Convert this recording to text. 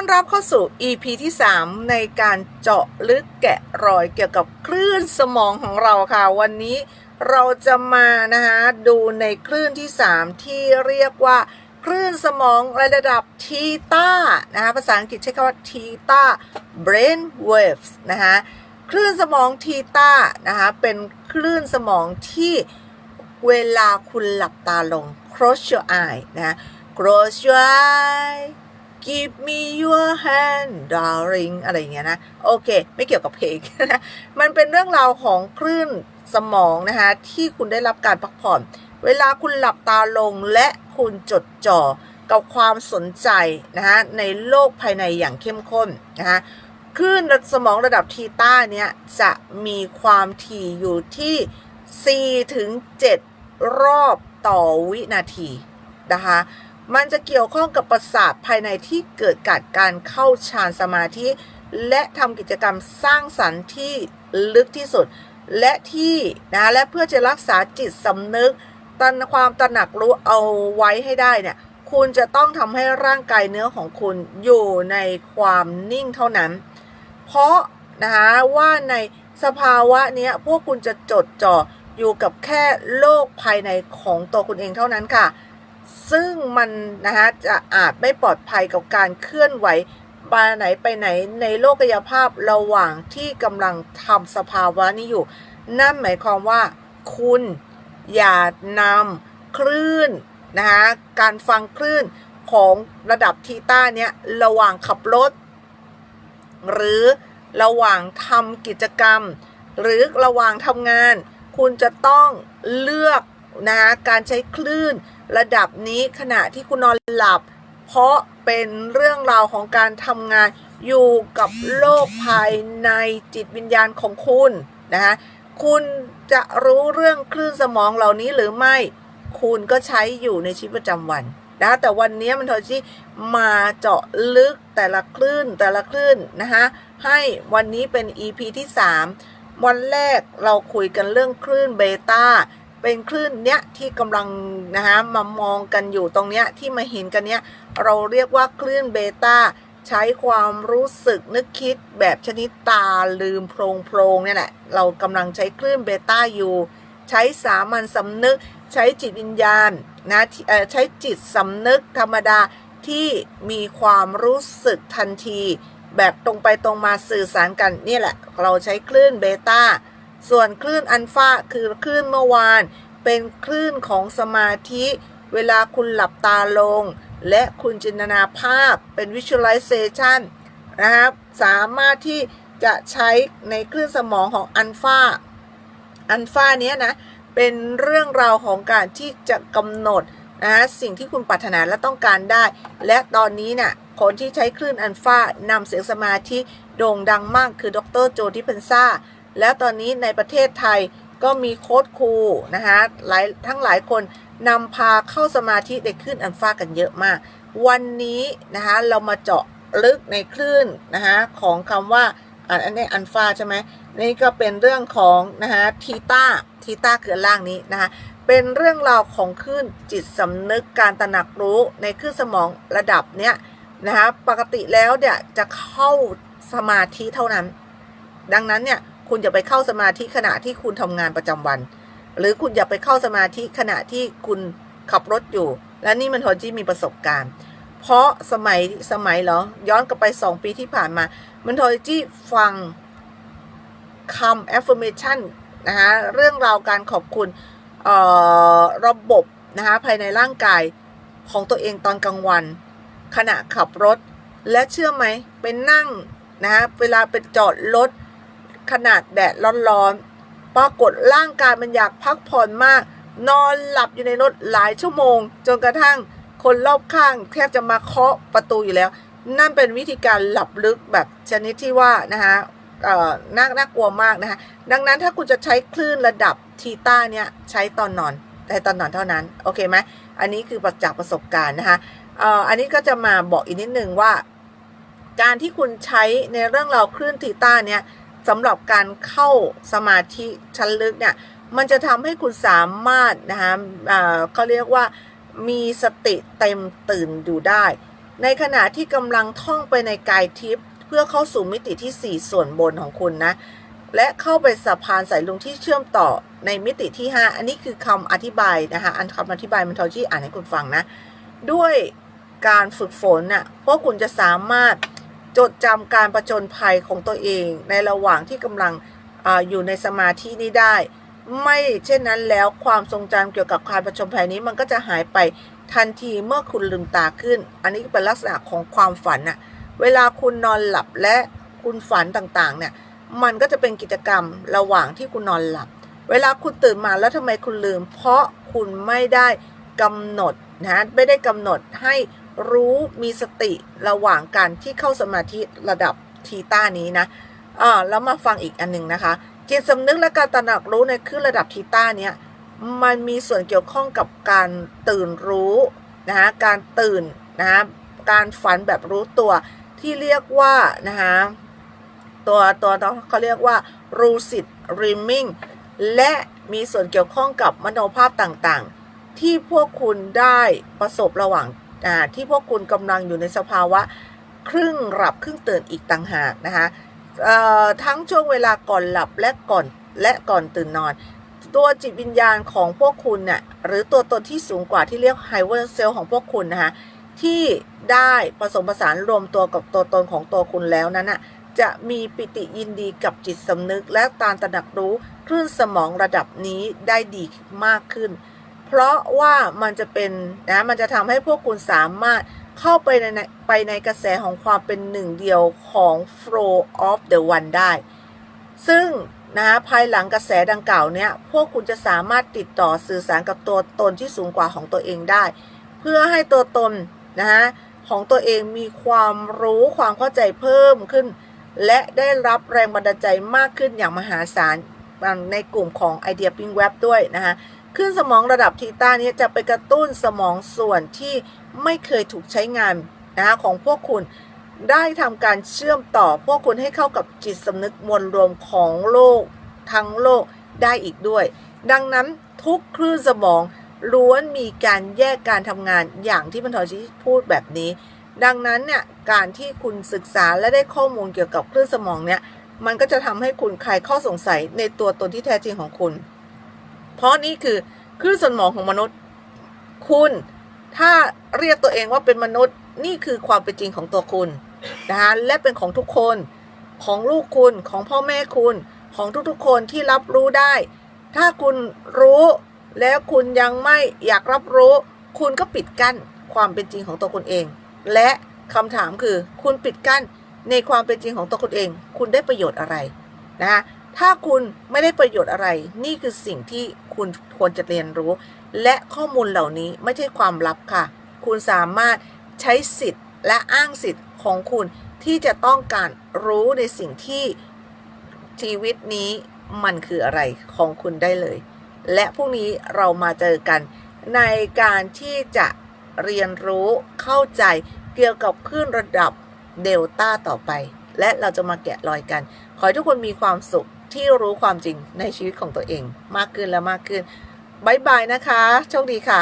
อนรับเข้าสู่ EP ที่ 3 ในการเจาะลึกแกะรอยเกี่ยวกับคลื่นสมองของเราค่ะ วันนี้เราจะมานะคะดูในคลื่นที่ 3 ที่เรียกว่า คลื่นสมองระดับทีต้านะคะภาษาอังกฤษใช้คำว่าทีต้า brain waves นะคะคลื่นสมองทีต้านะคะเป็นคลื่นสมองที่เวลาคุณหลับตาลง close your eye นะ close your eye give me your hand darling อะไรอย่างเงี้ยนะ โอเค ไม่เกี่ยวกับเพลงนะ มันเป็นเรื่องราวของคลื่นสมองนะคะ ที่คุณได้รับการพักผ่อน เวลาคุณหลับตาลงและคุณจดจ่อกับความสนใจนะคะในโลกภายในอย่างเข้มข้นนะคะคลื่นสมองระดับทีต้าเนี้ยจะมีความถี่อยู่ที่ 4 ถึง 7 รอบต่อวินาทีนะคะ มันจะเกี่ยวข้องกับประสาทภายในที่เกิดการการเข้าฌานสมาธิ และทำกิจกรรมสร้างสรรค์ที่ลึกที่สุด และที่นะและเพื่อจะรักษาจิตสำนึกตันความตระหนักรู้เอาไว้ให้ได้เนี่ยคุณจะต้องทำให้ร่างกายเนื้อของคุณอยู่ในความนิ่งเท่านั้น เพราะนะคะว่าในสภาวะนี้พวกคุณจะจดจ่ออยู่กับแค่โลกภายในของตัวคุณเองเท่านั้นค่ะ ซึ่งมันนะคะจะอาจไม่ปลอดภัยกับการเคลื่อนไหวไปไหนไปไหนในโลกกายภาพระหว่างที่กำลังทำสภาวะนี้อยู่ นั่นหมายความว่า คุณอย่านำคลื่นนะคะการฟังคลื่นของระดับทีต้าเนี้ยระหว่างขับรถ หรือระหว่างทำกิจกรรม หรือระหว่างทำงาน คุณจะต้องเลือกนะคะการใช้คลื่น ระดับนี้ขณะที่คุณนอนหลับ เพราะเป็นเรื่องราวของการทำงานอยู่กับโลกภายในจิตวิญญาณของคุณนะคะคุณจะรู้เรื่องคลื่นสมองเหล่านี้หรือไม่ คุณก็ใช้อยู่ในชีวิตประจำวันนะแต่วันนี้มันทอที่มาเจาะลึกแต่ละคลื่นแต่ละคลื่นนะคะให้วันนี้เป็น EP ที่ 3 วันแรกเราคุยกันเรื่องคลื่นเบต้า เป็นคลื่นเนี้ยที่กำลังนะคะมามองกันอยู่ตรงเนี้ยที่มาเห็นกันเนี้ยเราเรียกว่าคลื่นเบต้าใช้ความรู้สึกนึกคิดแบบชนิดตาลืมโพรงโพรงเนี่ยแหละเรากำลังใช้คลื่นเบต้าอยู่ ใช้สามัญสำนึก ใช้จิตวิญญาณนะใช้จิตสำนึกธรรมดาที่มีความรู้สึกทันที แบบตรงไปตรงมาสื่อสารกันนี่แหละ เราใช้คลื่นเบต้า ส่วนคลื่นอัลฟาคือคลื่นเมื่อวาน เป็นคลื่นของสมาธิ เวลาคุณหลับตาลง และคุณจินตนาภาพเป็น visualization นะครับสามารถที่จะใช้ในคลื่นสมองของอัลฟาอัลฟาเนี้ยนะ เป็นเรื่องราวของการที่จะกำหนดนะสิ่งที่คุณปรารถนาและต้องการได้ และตอนนี้เนะ่ยคนที่ใช้คลื่นอัลฟานำเสียงสมาธิโด่งดังมากคือดรโจดิเพนซ่า แล้วตอนนี้ในประเทศไทยก็มีโค้ดครูนะคะหลายทั้งหลายคนนำพาเข้าสมาธิในคลื่นอัลฟากันเยอะมาก วันนี้นะคะเรามาเจาะลึกในคลื่นนะคะของคำว่าอันนี้อัลฟาใช่ไหมนี่ก็เป็นเรื่องของนะคะทีตาทีตาคือล่างนี้นะคะเป็นเรื่องราวของคลื่นจิตสำนึกการตระหนักรู้ในคลื่นสมองระดับเนี้ยนะคะปกติแล้วเนี่ยจะเข้าสมาธิเท่านั้น ดังนั้นเนี่ย คุณอย่าไปเข้าสมาธิขณะที่คุณทำงานประจำวัน หรือคุณอย่าไปเข้าสมาธิขณะที่คุณขับรถอยู่ และนี่มันทอจี้มีประสบการณ์ เพราะสมัยสมัยเหรอย้อนกลับไปสองปีที่ผ่านมา มันทอจี้ฟังคำ affirmation นะคะเรื่องราวการขอบคุณระบบนะคะภายในร่างกายของตัวเองตอนกลางวัน ขณะขับรถ และเชื่อไหมเป็นนั่งนะคะเวลาไปจอดรถ ขนาดแดดร้อนๆ ปรากฏร่างกายมันอยากพักผ่อนมาก นอนหลับอยู่ในรถหลายชั่วโมง จนกระทั่งคนรอบข้างแทบจะมาเคาะประตูอยู่แล้ว นั่นเป็นวิธีการหลับลึกแบบชนิดที่ว่านะคะเอ่อน่าน่ากลัวมากนะคะดังนั้นถ้าคุณจะใช้คลื่นระดับทีต้าเนี่ยใช้ตอนนอนแต่ตอนนอนเท่านั้น โอเคไหมอันนี้คือจากประสบการณ์นะคะเอ่ออันนี้ก็จะมาบอกอีกนิดนึงว่า การที่คุณใช้ในเรื่องเราคลื่นทีต้าเนี่ย สำหรับการเข้าสมาธิชั้นลึกเนี่ย มันจะทำให้คุณสามารถนะคะเขาเรียกว่ามีสติเต็มตื่นอยู่ได้ ในขณะที่กำลังท่องไปในกายทิพย์เพื่อเข้าสู่มิติที่ 4 ส่วนบนของคุณนะ และเข้าไปสะพานสายลุงที่เชื่อมต่อในมิติที่ 5 อันนี้คือคำอธิบายนะคะอันคำอธิบายมันทอจี้อ่านให้คุณฟังนะ ด้วยการฝึกฝนน่ะพวกคุณจะสามารถ จดจำการประจนภัยของตัวเอง ในระหว่างที่กำลังออยู่ในสมาธินี้ได้ ไม่เช่นนั้นแล้วความทรงจำเกี่ยวกับการประจนภัยนี้มันก็จะหายไปทันทีเมื่อคุณลืมตาขึ้น อันนี้เป็นลักษณะของความฝันน่ะเวลาคุณนอนหลับและคุณฝันต่างๆเนี่ยมันก็จะเป็นกิจกรรมระหว่างที่คุณนอนหลับ เวลาคุณตื่นมาแล้วทำไมคุณลืม เพราะคุณไม่ได้กำหนดนะไม่ได้กำหนดให้ รู้มีสติระหว่างการที่เข้าสมาธิระดับทีต้านี้นะอ่าแล้วมาฟังอีกอันหนึ่งนะคะจิตสำนึกและการตระหนักรู้ในคลื่นระดับทีต้าเนี้ยมันมีส่วนเกี่ยวข้องกับการตื่นรู้นะคะการตื่นนะคะการฝันแบบรู้ตัวที่เรียกว่านะคะตัวตัวเขาเรียกว่า lucid dreaming และมีส่วนเกี่ยวข้องกับมโนภาพต่างๆ ที่พวกคุณได้ประสบระหว่าง ที่พวกคุณกำลังอยู่ในสภาวะครึ่งหลับครึ่งตื่นอีกต่างหากนะคะทั้งช่วงเวลาก่อนหลับและก่อนและก่อนตื่นนอน ตัวจิตวิญญาณของพวกคุณเนี่ยหรือตัวตนที่สูงกว่าที่เรียกไฮเวอร์เซลของพวกคุณนะคะที่ได้ผสมผสานรวมตัวกับตัวตนของตัวคุณแล้วนั้นน่ะจะมีปิติยินดีกับจิตสำนึกและกาตระหนักรู้คลื่นสมองระดับนี้ได้ดีมากขึ้น เพราะว่ามันจะเป็นนะมันจะทำให้พวกคุณสามารถเข้าไปในไปในกระแสของความเป็นหนึ่งเดียวของ flow of the one ได้ ซึ่งนะภายหลังกระแสดังกล่าวเนี่ยพวกคุณจะสามารถติดต่อสื่อสารกับตัวตนที่สูงกว่าของตัวเองได้ เพื่อให้ตัวตนนะฮะของตัวเองมีความรู้ความเข้าใจเพิ่มขึ้น และได้รับแรงบันดาลใจมากขึ้นอย่างมหาศาลในกลุ่มของไอเดียปิ้งเว็บด้วยนะคะ ขึ้นสมองระดับทีต้านี้จะไปกระตุ้นสมองส่วนที่ไม่เคยถูกใช้งานนะคะของพวกคุณได้ทำการเชื่อมต่อพวกคุณให้เข้ากับจิตสำนึกมวลรวมของโลกทั้งโลกได้อีกด้วย ดังนั้นทุกคลื่นสมองล้วนมีการแยกการทำงานอย่างที่บรรทอชิพูดแบบนี้ ดังนั้นเนี่ยการที่คุณศึกษาและได้ข้อมูลเกี่ยวกับคลื่นสมองเนี่ยมันก็จะทำให้คุณคลายข้อสงสัยในตัวตนที่แท้จริงของคุณ เพราะนี่คือคลื่นสมองของมนุษย์ คุณถ้าเรียกตัวเองว่าเป็นมนุษย์นี่คือความเป็นจริงของตัวคุณนะคะและเป็นของทุกคนของลูกคุณของพ่อแม่คุณของทุกๆคนที่รับรู้ได้ ถ้าคุณรู้แล้วคุณยังไม่อยากรับรู้ คุณก็ปิดกั้นความเป็นจริงของตัวคุณเอง และคำถามคือคุณปิดกั้นในความเป็นจริงของตัวคุณเอง คุณได้ประโยชน์อะไรนะคะ ถ้าคุณไม่ได้ประโยชน์อะไร นี่คือสิ่งที่คุณควรจะเรียนรู้ และข้อมูลเหล่านี้ไม่ใช่ความลับค่ะ คุณสามารถใช้สิทธิ์และอ้างสิทธิ์ของคุณที่จะต้องการรู้ในสิ่งที่ชีวิตนี้มันคืออะไรของคุณได้เลย และพรุ่งนี้เรามาเจอกันในการที่จะเรียนรู้เข้าใจเกี่ยวกับคลื่นระดับเดลต้าต่อไป และเราจะมาแกะรอยกัน ขอให้ทุกคนมีความสุข ที่รู้ความจริงในชีวิตของตัวเองมากขึ้นและมากขึ้นบายบายนะคะ โชคดีค่ะ